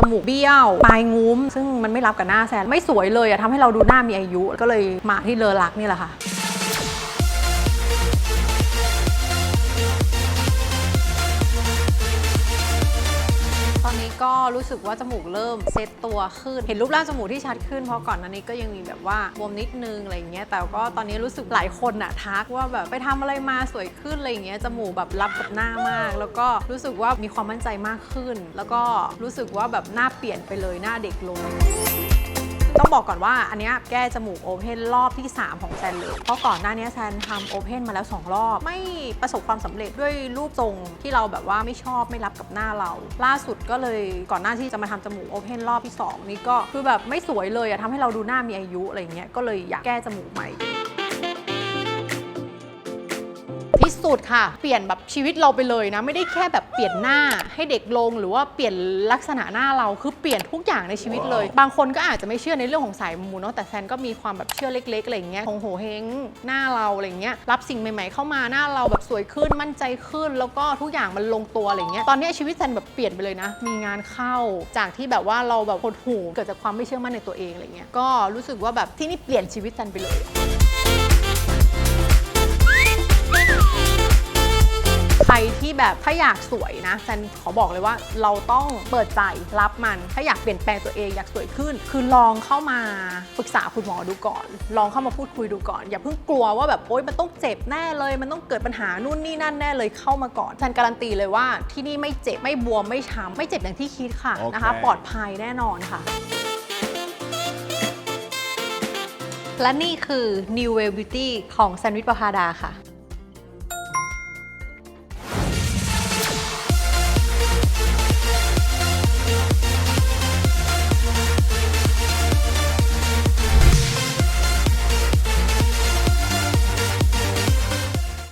จมูกเบี้ยว ปลายงุ้ม ซึ่งมันไม่รับกับหน้าแซนไม่สวยเลยอะทำให้เราดูหน้ามีอายุ ก็เลยมาที่เลอรักนี่แหละค่ะ ก็รู้สึกว่าจมูกเริ่มเซตตัวขึ้น เห็นรูปร่างจมูกที่ชัดขึ้นเพราะก่อนหน้านี้ก็ยังมีแบบว่าบวมนิดนึงอะไรอย่างเงี้ยแต่ก็ตอนนี้รู้สึกหลายคนอะทักว่าแบบไปทำอะไรมาสวยขึ้นอะไรอย่างเงี้ยจมูกแบบรับกับหน้ามาก แล้วก็รู้สึกว่ามีความมั่นใจมากขึ้น แล้วก็รู้สึกว่าแบบหน้าเปลี่ยนไปเลยหน้าเด็กลง ต้องบอกก่อนว่าอันนี้แก้จมูกโอเพนรอบที่ 3 ของแซนเลยเพราะก่อนหน้านี้แซนทำโอเพนมาแล้ว 2 รอบ ไม่ประสบความสำเร็จด้วยรูปทรงที่เราแบบว่าไม่ชอบไม่รับกับหน้าเรา ล่าสุดก็เลยก่อนหน้าที่จะมาทำจมูกโอเพนรอบที่ 2 นี่ก็คือแบบไม่สวยเลยอะทำให้เราดูหน้ามีอายุอะไรเงี้ยก็เลยอยากแก้จมูกใหม่ สุดค่ะ เปลี่ยนแบบชีวิตเราไปเลยนะ ไม่ได้แค่แบบเปลี่ยนหน้าให้เด็กลงหรือว่าเปลี่ยนลักษณะหน้าเราคือเปลี่ยนทุกอย่างในชีวิตเลย บางคนก็อาจจะไม่เชื่อในเรื่องของสายมูเนาะแต่แซนก็มีความแบบเชื่อเล็กๆอะไรอย่างเงี้ยของโหเฮงหน้าเราอะไรเงี้ยรับสิ่งใหม่ ๆ เข้ามาหน้าเราแบบสวยขึ้นมั่นใจขึ้น แล้วก็ทุกอย่างมันลงตัวอะไรเงี้ยตอนนี้ชีวิตแซนแบบเปลี่ยนไปเลยนะ มีงานเข้าจากที่แบบว่าเราแบบหดหู่เกิดจากความไม่เชื่อมั่นในตัวเองอะไรเงี้ยก็รู้สึกว่าแบบที่นี่เปลี่ยนชีวิตแซนไปเลย ใครที่แบบถ้าอยากสวยนะแซนขอบอกเลยว่าเราต้องเปิดใจรับมัน ถ้าอยากเปลี่ยนแปลงตัวเองอยากสวยขึ้น คือลองเข้ามาปรึกษาคุณหมอดูก่อน ลองเข้ามาพูดคุยดูก่อน อย่าเพิ่งกลัวว่าแบบโอ๊ยมันต้องเจ็บแน่เลย มันต้องเกิดปัญหานู่นนี่นั่นแน่เลยเข้ามาก่อนแซนการันตีเลยว่าที่นี่ไม่เจ็บไม่บวมไม่ช้ำไม่เจ็บอย่างที่คิดค่ะโอเคนะคะ ปลอดภัยแน่นอนค่ะและนี่คือ New Way Beauty ของแซนวิชประภาดาค่ะ